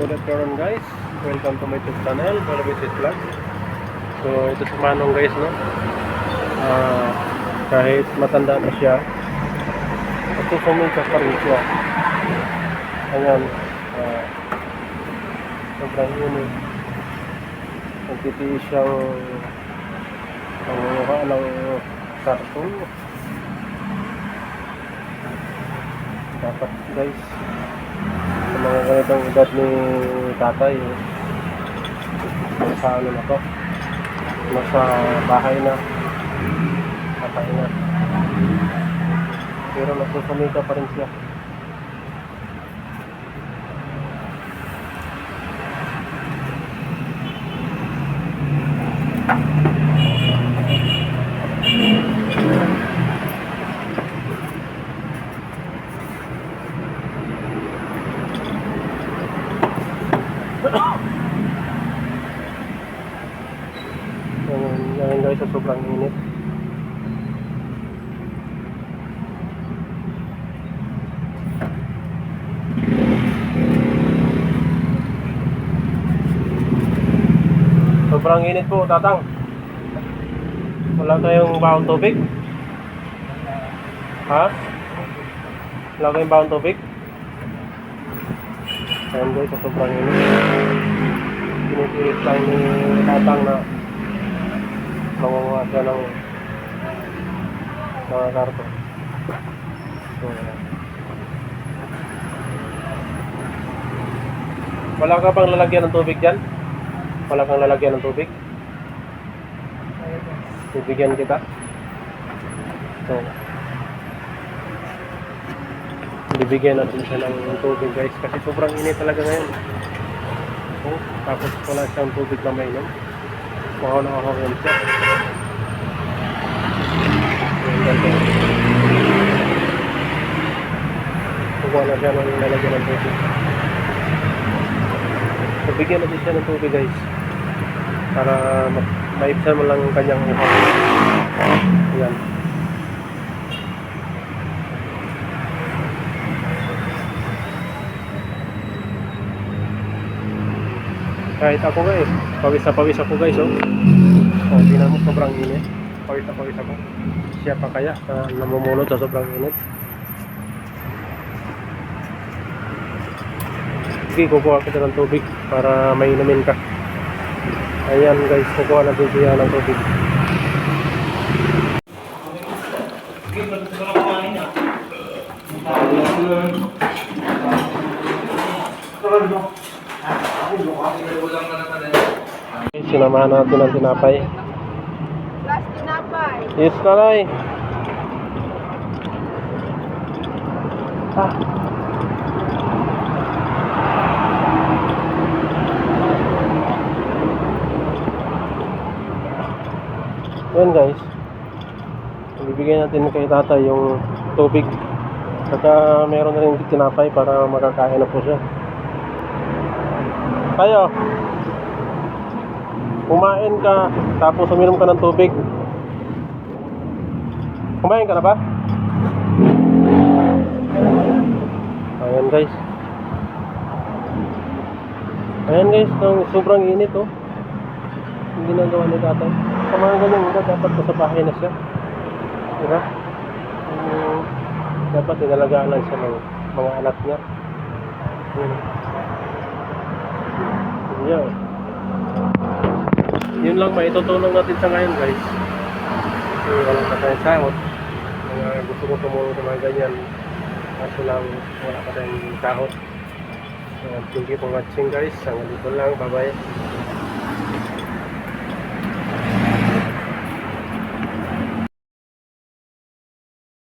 Good afternoon guys. Welcome to my YouTube channel, Balabisit Vlog. So ito si Manong guys no. Ah, kahit matanda na siya, nagsusumika pa rin siya. Ayan. ah, sobrang yun eh. Nagtitiis siyang pangunguha ng karton. Dapat guys, sa mga ganitong edad ni tatay eh, nasa ano na to? Nasa bahay na. Patay na. Pero nagsusumika pa rin siya ngayon, ngayon guys sa sobrang init. Sobrang init po tatang. Wala kayong baon tubig ha? Wala kayong baon tubig Ayan guys, sobrang init. Pinipilit lang ni tatang na siya ng mga karto. So, wala ka pang lalagyan ng tubig dyan? Wala kang lalagyan ng tubig? Bibigyan kita. So, bibigyan natin siya ng tubig guys kasi sobrang init talaga ngayon. Oh, tapos wala siyang tubig na mainom. Nakakawin siya. Ayan, ganda. Kukuha na siya ng lalagyan ng tubig. So, bigyan natin siya ng tubig guys. Para ma- maibsan mo lang ang kanyang uhaw. Ayan. Kahit ako nga eh. Pawis na pawis ako guys oh. Oh, tingnan mo sobrang init. Pawis na pawis ako. Siya kaya na namumulot sa sobrang init. Sige, kukuha kita ng tubig para mainumin ka. Ayan guys, kukuha natin siya ng tubig. Sinamahan natin ang tinapay. Last tinapay. Yes, nanay. Ah. Yan guys. Ibibigay natin kay tatay yung tubig. Saka meron na rin tinapay para makakain na po siya. Tayo. Kumain ka, tapos uminom ka ng tubig. Kumain ka na ba? Ayan guys. Ayan guys, ang sobrang init oh. Yung ginagawa ni tatay. Sa mga ganyan edad, dapat nasa bahay na siya. Diba? Um, dapat inalagaan lang siya ng mga anak niya. Yun. Yun lang maitutulong natin sa ngayon guys. Kasi walang pa tayong sahot. Mga gusto ko tumulong sa mga ganyan. Kaso lang wala pa tayong sahot. So, thank you for watching guys. Hanggang dito lang. Bye bye.